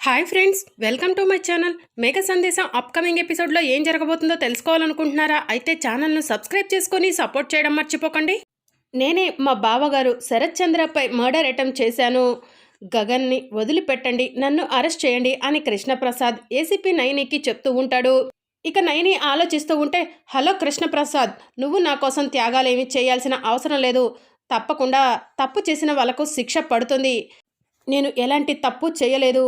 Hi friends welcome to my channel. Megha Sandesham upcoming ఎపిసోడ్లో ఏం జరగబోతుందో తెలుసుకోవాలనుకుంటున్నారా? అయితే ఛానల్ను సబ్స్క్రైబ్ చేసుకొని సపోర్ట్ చేయడం మర్చిపోకండి. నేనే మా బావగారు శరత్ చంద్రపై మర్డర్ అటెంప్ట్ చేశాను. గగన్ని వదిలిపెట్టండి నన్ను అరెస్ట్ చేయండి అని కృష్ణప్రసాద్ ఏసీపీ నైనికి చెప్తూ ఉంటాడు. ఇక నైని ఆలోచిస్తూ ఉంటే హలో కృష్ణప్రసాద్ నువ్వు నా కోసం త్యాగాలేమి చేయాల్సిన అవసరం లేదు. తప్పకుండా తప్పు చేసిన వాళ్ళకు శిక్ష పడుతుంది. నేను ఎలాంటి తప్పు చేయలేదు.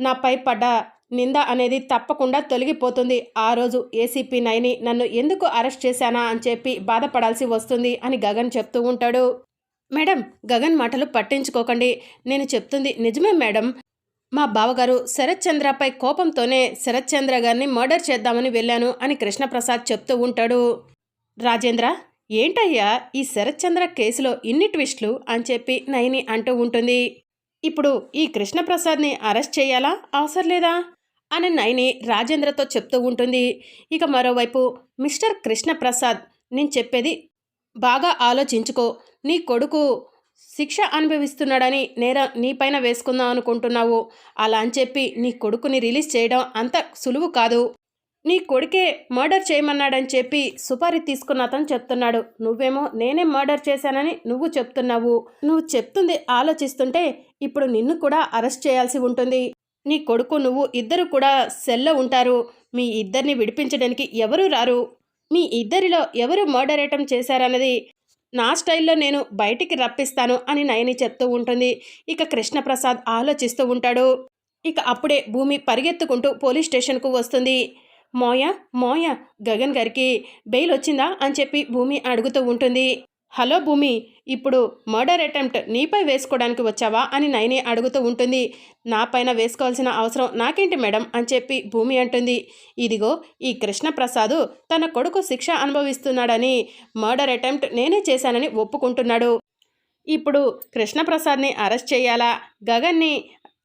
నాపై పడ్డ నింద అనేది తప్పకుండా తొలగిపోతుంది. ఆ రోజు ఏసీపీ నైని నన్ను ఎందుకు అరెస్ట్ చేశానా అని చెప్పి బాధపడాల్సి వస్తుంది అని గగన్ చెప్తూ ఉంటాడు. మేడం గగన్ మాటలు పట్టించుకోకండి. నేను చెప్తుంది నిజమే మేడం. మా బావగారు శరత్ చంద్రపై కోపంతోనే శరత్ చంద్ర గారిని మర్డర్ చేద్దామని వెళ్ళాను అని కృష్ణప్రసాద్ చెప్తూ ఉంటాడు. రాజేంద్ర ఏంటయ్యా ఈ శరత్ చంద్ర కేసులో ఇన్ని ట్విస్ట్లు అని చెప్పి నైని అంటూ ఉంటుంది. ఇప్పుడు ఈ కృష్ణప్రసాద్ని అరెస్ట్ చేయాలా? అవసరం లేదా? అని నైని రాజేంద్రతో చెప్తూ ఉంటుంది. ఇక మరోవైపు మిస్టర్ కృష్ణప్రసాద్ నేను చెప్పేది బాగా ఆలోచించుకో. నీ కొడుకు శిక్ష అనుభవిస్తున్నాడని నేరం నీపైన వేసుకుందాం అనుకుంటున్నావు. అలా అని చెప్పి నీ కొడుకుని రిలీజ్ చేయడం అంత సులువు కాదు. నీ కొడుకే మర్డర్ చేయమన్నాడని చెప్పి సుపారీ తీసుకున్న అతను చెప్తున్నాడు. నువ్వేమో నేనే మర్డర్ చేశానని నువ్వు చెప్తున్నావు. నువ్వు చెప్తుంది ఆలోచిస్తుంటే ఇప్పుడు నిన్ను కూడా అరెస్ట్ చేయాల్సి ఉంటుంది. నీ కొడుకు నువ్వు ఇద్దరు కూడా సెల్లో ఉంటారు. మీ ఇద్దరిని విడిపించడానికి ఎవరు రారు? మీ ఇద్దరిలో ఎవరు మర్డర్ ఐటమ్ చేశారన్నది నా స్టైల్లో నేను బయటికి రప్పిస్తాను అని నయని చెప్తూ ఉంటుంది. ఇక కృష్ణప్రసాద్ ఆలోచిస్తూ ఉంటాడు. ఇక అప్పుడే భూమి పరిగెత్తుకుంటూ పోలీస్ స్టేషన్కు వస్తుంది. మోయ మోయ గగన్ గారికి బెయిల్ వచ్చిందా అని చెప్పి భూమి అడుగుతూ ఉంటుంది. హలో భూమి ఇప్పుడు మర్డర్ అటెంప్ట్ నీపై వేసుకోవడానికి వచ్చావా అని నైని అడుగుతూ ఉంటుంది. నా పైన వేసుకోవాల్సిన అవసరం నాకేంటి మేడం అని చెప్పి భూమి అంటుంది. ఇదిగో ఈ కృష్ణప్రసాద్ తన కొడుకు శిక్ష అనుభవిస్తున్నాడని మర్డర్ అటెంప్ట్ నేనే చేశానని ఒప్పుకుంటున్నాడు. ఇప్పుడు కృష్ణప్రసాద్ని అరెస్ట్ చేయాలా? గగన్ని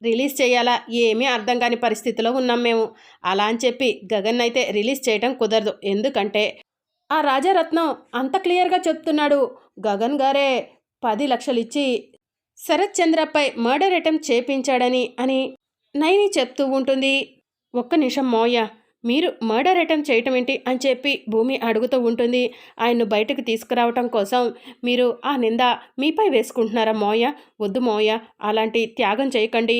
రిలీజ్ చేయాలా? ఏమీ అర్థం కాని పరిస్థితిలో ఉన్నాం మేము. అలా అని చెప్పి గగన్ అయితే రిలీజ్ చేయడం కుదరదు. ఎందుకంటే ఆ రాజారత్నం అంత క్లియర్గా చెప్తున్నాడు. గగన్ గారే పది లక్షలు ఇచ్చి శరత్ చంద్రపై మర్డర్ అటెంప్ట్ చేపించాడని అని నైని చెప్తూ ఉంటుంది. ఒక్క నిమిషం మోయ మీరు మర్డర్ అటెంప్ట్ చేయటం ఏంటి అని చెప్పి భూమి అడుగుతూ ఉంటుంది. ఆయన్ను బయటకు తీసుకురావటం కోసం మీరు ఆ నింద మీపై వేసుకుంటున్నారా మోయ వద్దు మోయ అలాంటి త్యాగం చేయకండి.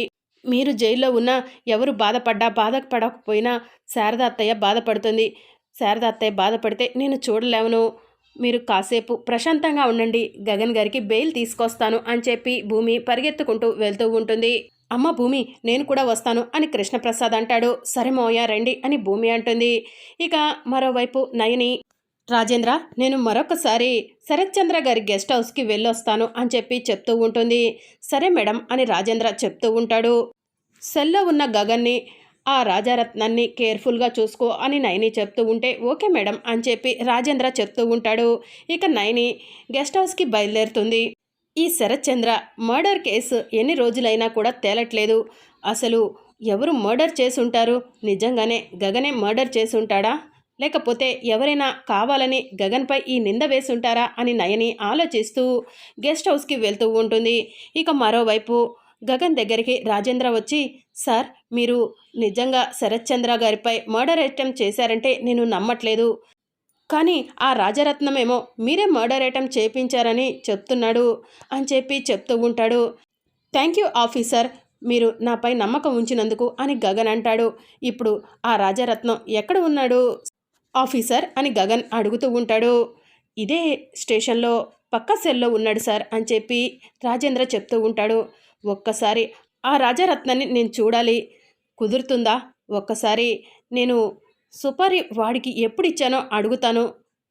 మీరు జైల్లో ఉన్నా ఎవరు బాధపడ్డా బాధపడకపోయినా శారద అత్తయ్య బాధపడుతుంది. శారద అత్తయ్య బాధపడితే నేను చూడలేవను. మీరు కాసేపు ప్రశాంతంగా ఉండండి. గగన్ గారికి బెయిల్ తీసుకొస్తాను అని చెప్పి భూమి పరిగెత్తుకుంటూ వెళ్తూ ఉంటుంది. అమ్మ భూమి నేను కూడా వస్తాను అని కృష్ణప్రసాద్ అంటాడు. సరే మోయ రండి అని భూమి అంటుంది. ఇక మరోవైపు నయని రాజేంద్ర నేను మరొకసారి శరత్చంద్ర గారి గెస్ట్ హౌస్కి వెళ్ళొస్తాను అని చెప్పి చెప్తూ ఉంటుంది. సరే మేడం అని రాజేంద్ర చెప్తూ ఉంటాడు. సెల్లో ఉన్న గగన్ని ఆ రాజారత్నాన్ని కేర్ఫుల్గా చూసుకో అని నయని చెప్తూ ఉంటే ఓకే మేడం అని చెప్పి రాజేంద్ర చెప్తూ ఉంటాడు. ఇక నయని గెస్ట్ హౌస్కి బయలుదేరుతుంది. ఈ శరత్చంద్ర మర్డర్ కేసు ఎన్ని రోజులైనా కూడా తేలట్లేదు. అసలు ఎవరు మర్డర్ చేసి ఉంటారు నిజంగానే గగనే మర్డర్ చేసి ఉంటాడా లేకపోతే ఎవరైనా కావాలని గగన్పై ఈ నింద వేసి ఉంటారా అని నయని ఆలోచిస్తూ గెస్ట్ హౌస్కి వెళ్తూ ఉంటుంది. ఇక మరోవైపు గగన్ దగ్గరికి రాజేంద్ర వచ్చి సార్ మీరు నిజంగా శరత్చంద్ర గారిపై మర్డర్ అటెంప్ట్ చేశారంటే నేను నమ్మట్లేదు. కానీ ఆ రాజరత్నమేమో మీరే మర్డర్ అటెంప్ట్ చేయించారని చెప్తున్నాడు అని చెప్పి చెప్తూ ఉంటాడు. థ్యాంక్ యూ ఆఫీసర్ మీరు నాపై నమ్మకం ఉంచినందుకు అని గగన్ అంటాడు. ఇప్పుడు ఆ రాజరత్నం ఎక్కడ ఉన్నాడు? ఆఫీసర్ అని గగన్ అడుగుతూ ఉంటాడు. ఇదే స్టేషన్లో పక్క సెల్లో ఉన్నాడు సార్ అని చెప్పి రాజేంద్ర చెప్తూ ఉంటాడు. ఒక్కసారి ఆ రాజరత్నాన్ని నేను చూడాలి. కుదురుతుందా? ఒక్కసారి నేను సుపారీ వాడికి ఎప్పుడు ఇచ్చానో అడుగుతాను.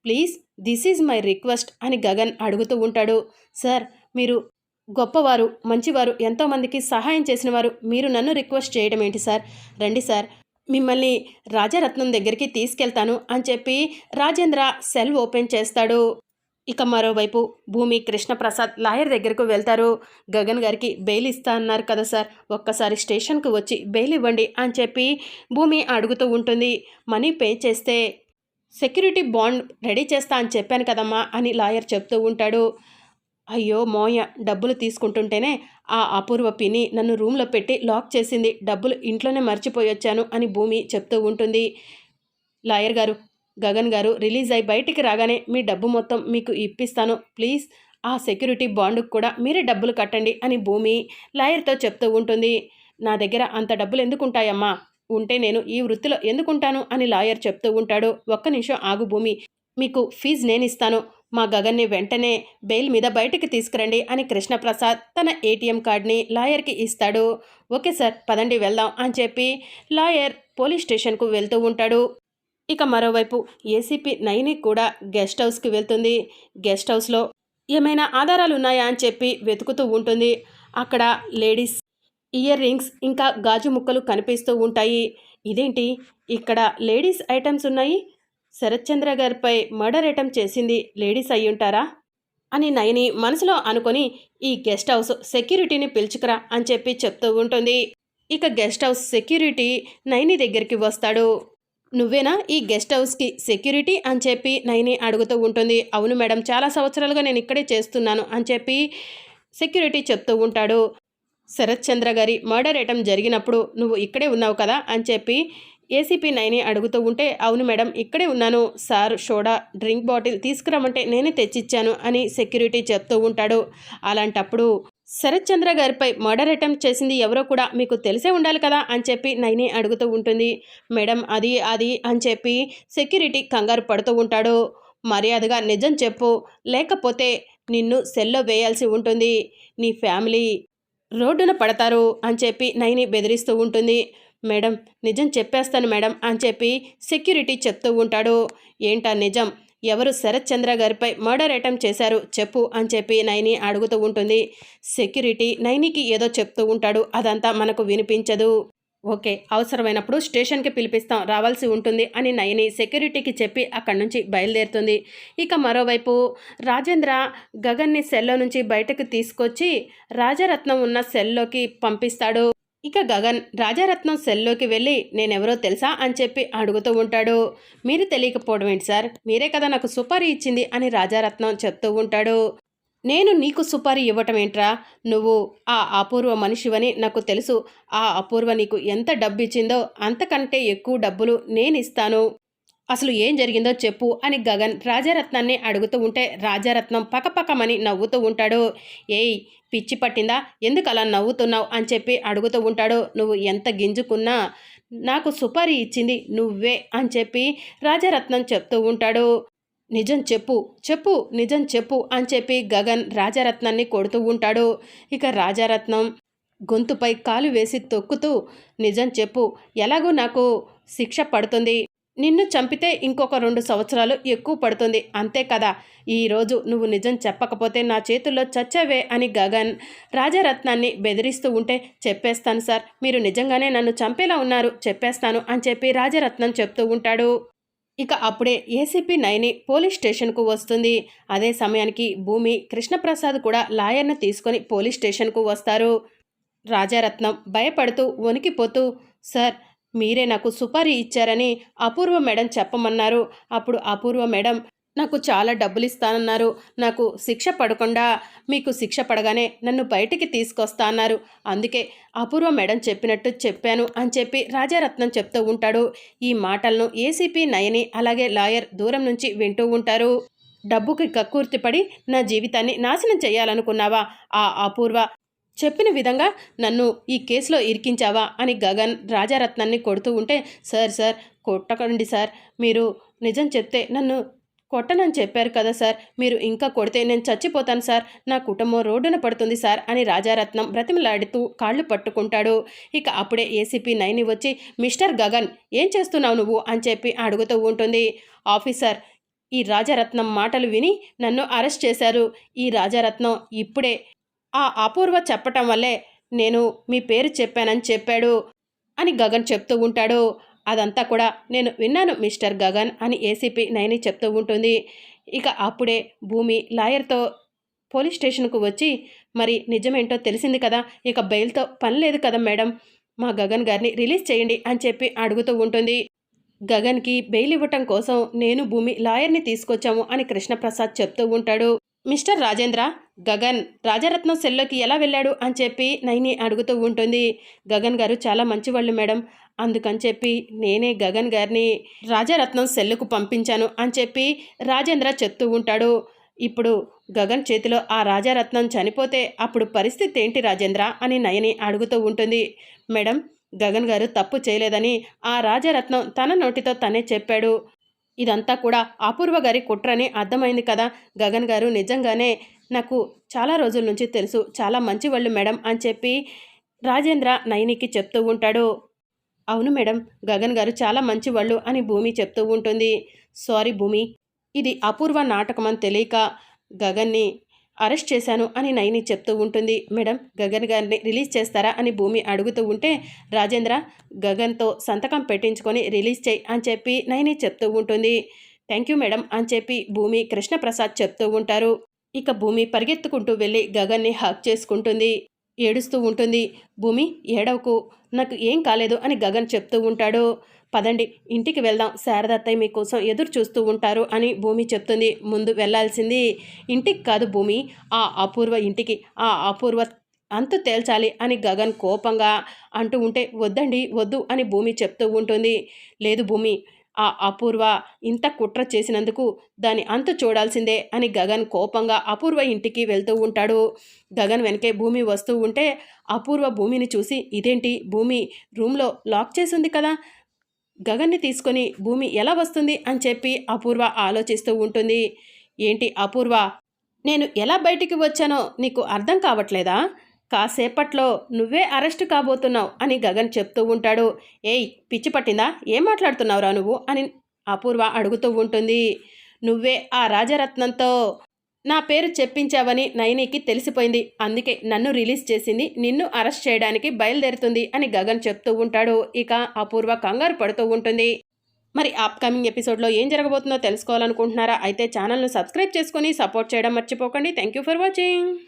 Please this is my request అని గగన్ అడుగుతూ ఉంటాడు. సార్ మీరు గొప్పవారు మంచివారు ఎంతోమందికి సహాయం చేసిన వారు మీరు నన్ను రిక్వెస్ట్ చేయడం ఏంటి సార్? రండి సార్ మిమ్మల్ని రాజరత్నం దగ్గరికి తీసుకెళ్తాను అని చెప్పి రాజేంద్ర సెల్ ఓపెన్ చేస్తాడు. ఇక మరోవైపు భూమి కృష్ణప్రసాద్ లాయర్ దగ్గరకు వెళ్తారు. గగన్ గారికి బెయిల్ ఇస్తా అన్నారు కదా సార్. ఒక్కసారి స్టేషన్కు వచ్చి బెయిల్ ఇవ్వండి అని చెప్పి భూమి అడుగుతూ ఉంటుంది. మనీ పే చేస్తే సెక్యూరిటీ బాండ్ రెడీ చేస్తా అని చెప్పాను కదమ్మా అని లాయర్ చెప్తూ ఉంటాడు. అయ్యో మోయ డబ్బులు తీసుకుంటుంటేనే ఆ అపూర్వ పిని నన్ను రూమ్లో పెట్టి లాక్ చేసింది. డబ్బులు ఇంట్లోనే మర్చిపోయొచ్చాను అని భూమి చెప్తూ ఉంటుంది. లాయర్ గారు గగన్ గారు రిలీజ్ అయి బయటికి రాగానే మీ డబ్బు మొత్తం మీకు ఇప్పిస్తాను. ప్లీజ్ ఆ సెక్యూరిటీ బాండుకు కూడా మీరే డబ్బులు కట్టండి అని భూమి లాయర్తో చెప్తూ ఉంటుంది. నా దగ్గర అంత డబ్బులు ఎందుకు ఉంటాయమ్మా ఉంటే నేను ఈ వృత్తిలో ఎందుకుంటాను? అని లాయర్ చెప్తూ ఉంటాడు. ఒక్క నిమిషం ఆగు భూమి. మీకు ఫీజు నేను ఇస్తాను మా గగన్ని వెంటనే బెయిల్ మీద బయటికి తీసుకురండి అని కృష్ణప్రసాద్ తన ఏటీఎం కార్డ్ని లాయర్కి ఇస్తాడు. ఓకే సార్ పదండి వెళ్దాం అని చెప్పి లాయర్ పోలీస్ స్టేషన్కు వెళ్తూ ఉంటాడు. ఇక మరోవైపు ఏసీపీ నైని కూడా గెస్ట్ హౌస్కి వెళ్తుంది. గెస్ట్ హౌస్లో ఏమైనా ఆధారాలు ఉన్నాయా అని చెప్పి వెతుకుతూ ఉంటుంది. అక్కడ లేడీస్ ఇయర్ రింగ్స్ ఇంకా గాజు ముక్కలు కనిపిస్తూ ఉంటాయి. ఇదేంటి? ఇక్కడ లేడీస్ ఐటమ్స్ ఉన్నాయి. శరత్చంద్ర గారిపై మర్డర్ ఐటమ్ చేసింది లేడీస్ అయి ఉంటారా? అని నయని మనసులో అనుకొని ఈ గెస్ట్ హౌస్ సెక్యూరిటీని పిలుచుకురా అని చెప్పి చెప్తూ ఉంటుంది. ఇక గెస్ట్ హౌస్ సెక్యూరిటీ నైని దగ్గరికి వస్తాడు. నువ్వేనా ఈ గెస్ట్ హౌస్కి సెక్యూరిటీ అని చెప్పి నైని అడుగుతూ ఉంటుంది. అవును మేడం చాలా సంవత్సరాలుగా నేను ఇక్కడే చేస్తున్నాను అని చెప్పి సెక్యూరిటీ చెప్తూ ఉంటాడు. శరత్ చంద్ర గారి మర్డర్ ఐటమ్ జరిగినప్పుడు నువ్వు ఇక్కడే ఉన్నావు కదా అని చెప్పి ఏసీపీ నైని అడుగుతూ ఉంటే అవును మేడం ఇక్కడే ఉన్నాను. సార్ సోడా డ్రింక్ బాటిల్ తీసుకురమ్మంటే నేనే తెచ్చిచ్చాను అని సెక్యూరిటీ చెప్తూ ఉంటాడు. అలాంటప్పుడు శరత్చంద్ర గారిపై మర్డర్ అటెంప్ట్ చేసింది ఎవరో కూడా మీకు తెలిసే ఉండాలి కదా అని చెప్పి నైని అడుగుతూ ఉంటుంది. మేడం అది అది అని చెప్పి సెక్యూరిటీ కంగారు పడుతూ ఉంటాడు. మర్యాదగా నిజం చెప్పు. లేకపోతే నిన్ను సెల్లో వేయాల్సి ఉంటుంది. నీ ఫ్యామిలీ రోడ్డున పడతారు అని చెప్పి నైని బెదిరిస్తూ ఉంటుంది. మేడం నిజం చెప్పేస్తాను మేడం అని చెప్పి సెక్యూరిటీ చెప్తూ ఉంటాడు. ఏంటా నిజం? ఎవరు శరత్ చంద్ర గారిపై మర్డర్ అటెంప్ట్ చేశారు చెప్పు అని చెప్పి నైని అడుగుతూ ఉంటుంది. సెక్యూరిటీ నైనికి ఏదో చెప్తూ ఉంటాడు. అదంతా మనకు వినిపించదు. ఓకే అవసరమైనప్పుడు స్టేషన్కి పిలిపిస్తాం. రావాల్సి ఉంటుంది అని నయని సెక్యూరిటీకి చెప్పి అక్కడి నుంచి బయలుదేరుతుంది. ఇక మరోవైపు రాజేంద్ర గగన్ని సెల్లో నుంచి బయటకు తీసుకొచ్చి రాజరత్నం ఉన్న సెల్లోకి పంపిస్తాడు. ఇక గగన్ రాజారత్నం సెల్లోకి వెళ్ళి నేనెవరో తెలుసా? అని చెప్పి అడుగుతూ ఉంటాడు. మీరు తెలియకపోవడం ఏంటి సార్? మీరే కదా నాకు సుపారీ ఇచ్చింది అని రాజారత్నం చెప్తూ ఉంటాడు. నేను నీకు సుపారీ ఇవ్వటం ఏంట్రా? నువ్వు ఆ అపూర్వ మనిషివని నాకు తెలుసు. ఆ అపూర్వ నీకు ఎంత డబ్బు ఇచ్చిందో అంతకంటే ఎక్కువ డబ్బులు నేను ఇస్తాను అసలు ఏం జరిగిందో చెప్పు అని గగన్ రాజారత్నాన్ని అడుగుతూ ఉంటే రాజారత్నం పకపకమని నవ్వుతూ ఉంటాడు. ఏయ్ పిచ్చి పట్టిందా? ఎందుకు అలా నవ్వుతున్నావు? అని చెప్పి అడుగుతూ ఉంటాడు. నువ్వు ఎంత గింజుకున్నా నాకు సుపారీ ఇచ్చింది నువ్వే అని చెప్పి రాజారత్నం చెప్తూ ఉంటాడు. నిజం చెప్పు చెప్పు నిజం చెప్పు అని చెప్పి గగన్ రాజారత్నాన్ని కొడుతూ ఉంటాడు. ఇక రాజారత్నం గొంతుపై కాలు వేసి తొక్కుతూ నిజం చెప్పు ఎలాగో నాకు శిక్ష పడుతుంది. నిన్ను చంపితే ఇంకొక రెండు సంవత్సరాలు ఎక్కువ పడుతుంది. అంతే కదా. ఈరోజు నువ్వు నిజం చెప్పకపోతే నా చేతుల్లో చచ్చావే అని గగన్ రాజరత్నాన్ని బెదిరిస్తూ ఉంటే చెప్పేస్తాను సార్. మీరు నిజంగానే నన్ను చంపేలా ఉన్నారు. చెప్పేస్తాను అని చెప్పి రాజరత్నం చెప్తూ ఉంటాడు. ఇక అప్పుడే ఏసీపీ నైని పోలీస్ స్టేషన్కు వస్తుంది. అదే సమయానికి భూమి కృష్ణప్రసాద్ కూడా లాయర్ను తీసుకొని పోలీస్ స్టేషన్కు వస్తారు. రాజారత్నం భయపడుతూ వణికిపోతూ సార్ మీరే నాకు సుపారీ ఇచ్చారని అపూర్వ మేడం చెప్పమన్నారు. అప్పుడు అపూర్వ మేడం నాకు చాలా డబ్బులు ఇస్తానన్నారు నాకు శిక్ష పడకుండా మీకు శిక్ష పడగానే నన్ను బయటికి తీసుకొస్తా అన్నారు. అందుకే అపూర్వ మేడం చెప్పినట్టు చెప్పాను అని చెప్పి రాజారత్నం చెప్తూ ఉంటాడు. ఈ మాటలను ఏసీపీ నయని అలాగే లాయర్ దూరం నుంచి వింటూ ఉంటారు. డబ్బుకి కక్కుర్తిపడి నా జీవితాన్ని నాశనం చేయాలనుకున్నావా? ఆ అపూర్వ చెప్పిన విధంగా నన్ను ఈ కేసులో ఇరికించావా అని గగన్ రాజారత్నాన్ని కొడుతూ ఉంటే సార్ సార్ కొట్టకండి సార్. మీరు నిజం చెప్తే నన్ను కొట్టనని చెప్పారు కదా సార్. మీరు ఇంకా కొడితే నేను చచ్చిపోతాను సార్. నా కుటుంబం రోడ్డున పడుతుంది సార్ అని రాజారత్నం బ్రతిమలాడుతూ కాళ్ళు పట్టుకుంటాడు. ఇక అప్పుడే ఏసీపీ నైని వచ్చి మిస్టర్ గగన్ ఏం చేస్తున్నావు నువ్వు? అని చెప్పి అడుగుతూ ఉంటుంది. ఆఫీసర్ ఈ రాజారత్నం మాటలు విని నన్ను అరెస్ట్ చేశారు. ఈ రాజారత్నం ఇప్పుడే ఆ అపూర్వ చెప్పటం వల్లే నేను మీ పేరు చెప్పానని చెప్పాడు అని గగన్ చెప్తూ ఉంటాడు. అదంతా కూడా నేను విన్నాను మిస్టర్ గగన్ అని ఏసీపీ నైని చెప్తూ ఉంటుంది. ఇక అప్పుడే భూమి లాయర్తో పోలీస్ స్టేషన్కు వచ్చి మరి నిజమేంటో తెలిసింది కదా ఇక బెయిల్తో పని లేదు కదా మేడం మా గగన్ గారిని రిలీజ్ చేయండి అని చెప్పి అడుగుతూ ఉంటుంది. గగన్కి బెయిల్ ఇవ్వటం కోసం నేను భూమి లాయర్ని తీసుకొచ్చాము అని కృష్ణప్రసాద్ చెప్తూ ఉంటాడు. మిస్టర్ రాజేంద్ర గగన్ రాజరత్నం సెల్లోకి ఎలా వెళ్ళాడు అని చెప్పి నైని అడుగుతూ ఉంటుంది. గగన్ గారు చాలా మంచివాళ్ళు మేడం. అందుకని చెప్పి నేనే గగన్ గారిని రాజరత్నం సెల్లుకు పంపించాను అని చెప్పి రాజేంద్ర చెప్తూ ఉంటాడు. ఇప్పుడు గగన్ చేతిలో ఆ రాజారత్నం చనిపోతే అప్పుడు పరిస్థితి ఏంటి రాజేంద్ర అని నయని అడుగుతూ ఉంటుంది. మేడం గగన్ గారు తప్పు చేయలేదని ఆ రాజరత్నం తన నోటితో తనే చెప్పాడు. ఇదంతా కూడా అపూర్వ గారి కుట్రని అర్థమైంది కదా. గగన్ గారు నిజంగానే నాకు చాలా రోజుల నుంచి తెలుసు చాలా మంచి వాళ్ళు మేడం అని చెప్పి రాజేంద్ర నయనికి చెప్తూ ఉంటాడు. అవును మేడం గగన్ గారు చాలా మంచి వాళ్ళు అని భూమి చెప్తూ ఉంటుంది. సారీ భూమి ఇది అపూర్వ నాటకం అని తెలియక గగన్ని అరెస్ట్ చేశాను అని నైని చెప్తూ ఉంటుంది. మేడం గగన్ గారిని రిలీజ్ చేస్తారా అని భూమి అడుగుతూ ఉంటే రాజేంద్ర గగన్తో సంతకం పెట్టించుకొని రిలీజ్ చేయి అని చెప్పి నైని చెప్తూ ఉంటుంది. థ్యాంక్ యూ మేడం అని చెప్పి భూమి కృష్ణప్రసాద్ చెప్తూ ఉంటారు. ఇక భూమి పరిగెత్తుకుంటూ వెళ్ళి గగన్ని హక్ చేసుకుంటుంది. ఏడుస్తూ ఉంటుంది. భూమి ఏడవకు. నాకు ఏం కాలేదు అని గగన్ చెప్తూ ఉంటాడు. పదండి ఇంటికి వెళ్దాం. శారదత్తయ్య మీకోసం ఎదురు చూస్తూ ఉంటారు అని భూమి చెప్తుంది. ముందు వెళ్ళాల్సింది ఇంటికి కాదు భూమి ఆ అపూర్వ ఇంటికి. ఆ అపూర్వ అంతు తేల్చాలి అని గగన్ కోపంగా అంటూ ఉంటే వద్దండి వద్దు అని భూమి చెప్తూ ఉంటుంది. లేదు భూమి ఆ అపూర్వ ఇంత కుట్ర చేసినందుకు దాని అంత చూడాల్సిందే అని గగన్ కోపంగా అపూర్వ ఇంటికి వెళ్తూ ఉంటాడు. గగన్ వెనకే భూమి వస్తూ ఉంటే అపూర్వ భూమిని చూసి ఇదేంటి? భూమి రూమ్లో లాక్ చేసి ఉంది కదా? గగన్ని తీసుకొని భూమి ఎలా వస్తుంది? అని చెప్పి అపూర్వ ఆలోచిస్తూ ఉంటుంది. ఏంటి అపూర్వ నేను ఎలా బయటికి వచ్చానో నీకు అర్థం కావట్లేదా? కాసేపట్లో నువ్వే అరెస్ట్ కాబోతున్నావు అని గగన్ చెప్తూ ఉంటాడు. ఏయ్ పిచ్చి పట్టిందా? ఏం మాట్లాడుతున్నావురా నువ్వు? అని అపూర్వ అడుగుతూ ఉంటుంది. నువ్వే ఆ రాజరత్నంతో నా పేరు చెప్పించావని నయనికి తెలిసిపోయింది. అందుకే నన్ను రిలీజ్ చేసింది నిన్ను అరెస్ట్ చేయడానికి బయలుదేరుతుంది అని గగన్ చెప్తూ ఉంటాడు. ఇక అపూర్వ కంగారు పడుతూ ఉంటుంది. మరి అప్కమింగ్ ఎపిసోడ్లో ఏం జరగబోతుందో తెలుసుకోవాలనుకుంటున్నారా? అయితే ఛానల్ను సబ్స్క్రైబ్ చేసుకొని సపోర్ట్ చేయడం మర్చిపోకండి. Thank you for watching